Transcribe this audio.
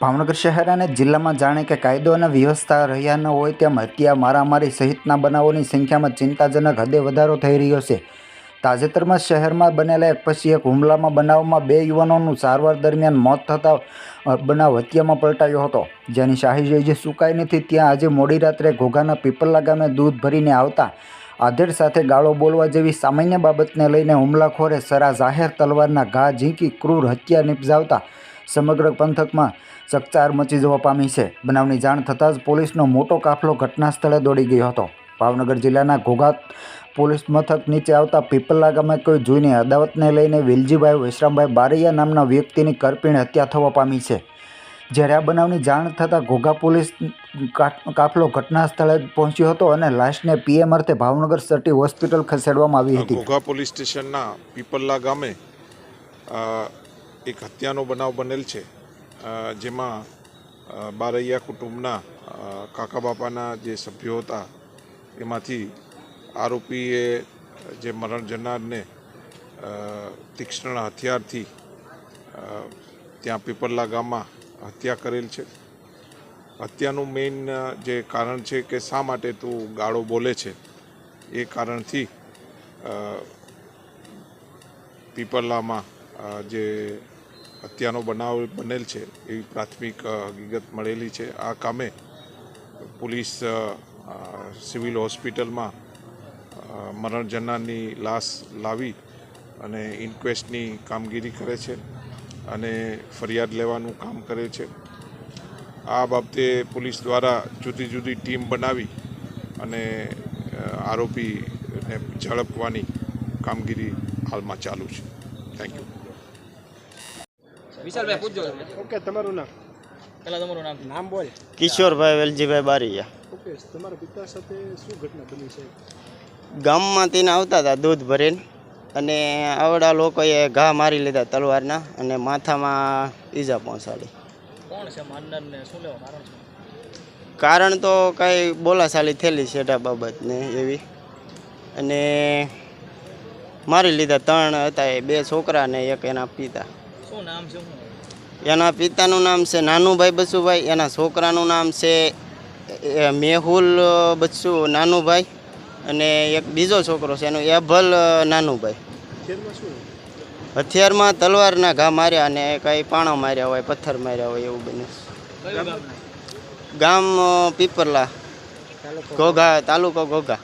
ભાવનગર શહેર અને જિલ્લામાં જાણે કે કાયદો અને વ્યવસ્થા રહ્યા ન હોય તેમ હત્યા, મારામારી સહિતના બનાવોની સંખ્યામાં ચિંતાજનક હદે વધારો થઈ રહ્યો છે. તાજેતરમાં શહેરમાં બનેલા એક પછી એક હુમલામાં બનાવમાં બે યુવાનોનું સારવાર દરમિયાન મોત થતાં બનાવ હત્યામાં પલટાયો હતો. જેની શાહી જે સુકાઈ નથી, ત્યાં આજે મોડી રાત્રે ઘોઘાના પીપલ્લા ગામે દૂધ ભરીને આવતા, આધેડ સાથે ગાળો બોલવા જેવી સામાન્ય બાબતને લઈને હુમલાખોરે સરા જાહેર તલવારના ઘા ઝીંકી, ક્રૂર હત્યા નિપજાવતા સમગ્ર પંથકમાં ચકચાર મચી જવા પામી છે. બનાવની જાણ થતાં જ પોલીસનો મોટો કાફલો ઘટના સ્થળે દોડી ગયો હતો. ભાવનગર જિલ્લાના ઘોઘાત પોલીસ મથક નીચે આવતા પીપલ્લા ગામે કોઈ જૂની અદાવતને લઈને વેલજીભાઈ વિશ્રામભાઈ બારૈયા નામના વ્યક્તિની કરપીણ હત્યા થવા પામી છે. જ્યારે આ બનાવની જાણ થતાં ઘોઘા પોલીસ કાફલો ઘટના સ્થળે પહોંચ્યો હતો અને લાશને પીએમ અર્થે ભાવનગર સટી હોસ્પિટલ ખસેડવામાં આવી હતી. ઘોઘા પોલીસ સ્ટેશનના પીપલ્લા ગામે એક હત્યાનો બનાવ બનેલ છે. જેમાં બારૈયા કુટુંબના કાકા બાપાના જે સભ્યો હતા, એમાંથી આરોપીએ જે મરણ જનારને તીક્ષ્ણ હથિયારથી ત્યાં પીપરલા ગામમાં હત્યા કરેલ છે. હત્યાનું મેઇન જે કારણ છે કે શા માટે તું ગાળો બોલે છે, એ કારણથી પીપરલામાં જે હત્યાનો બનાવ બનેલ છે એવી પ્રાથમિક હકીકત મળેલી છે. આ કામે પોલીસ સિવિલ હોસ્પિટલમાં મરણજનારની મરણ જનારની લાશ લાવી અને ઇન્ક્વેસ્ટની કામગીરી કરે છે અને ફરિયાદ લેવાનું કામ કરે છે. આ બાબતે પોલીસ દ્વારા જુદી જુદી ટીમ બનાવી અને આરોપીને ઝડપવાની કામગીરી હાલમાં ચાલુ છે. થેન્ક યુ વિશાલભાઈ પૂછજો. ઓકે તમારું નામ? પેલા તમારું નામ. નામ બોલ. કિશોરભાઈ વેલજીભાઈ બારીયા. ઓકે તમારા પિતા સાથે શું ઘટના બની છે? ગામમાંથી ને આવતા હતા દૂધ ભરીને અને આવડા લોકોએ ઘા મારી લીધા તલવારના અને માથામાં ઈજા પહોંચાડી. કોણ છે? માનનાર ને શું લેવા કારણ તો કાંઈ બોલાચાલી થયેલી છે બાબતને એવી. અને મારી લીધા ત્રણ હતા એ બે છોકરા ને એક એના પિતા. શું નામ છે શું? એના પિતાનું નામ છે નાનુભાઈ બસુભાઈ એના છોકરાનું નામ છે મેહુલ બસુ નાનુભાઈ અને એક બીજો છોકરો છે એનો એભલ નાનુભાઈ. હથિયારમાં તલવારના ઘા માર્યા અને કાંઈ પાણા માર્યા હોય પથ્થર માર્યા હોય એવું બન્યું ગામ? પીપરલા ઘોઘા તાલુકો ઘોઘા.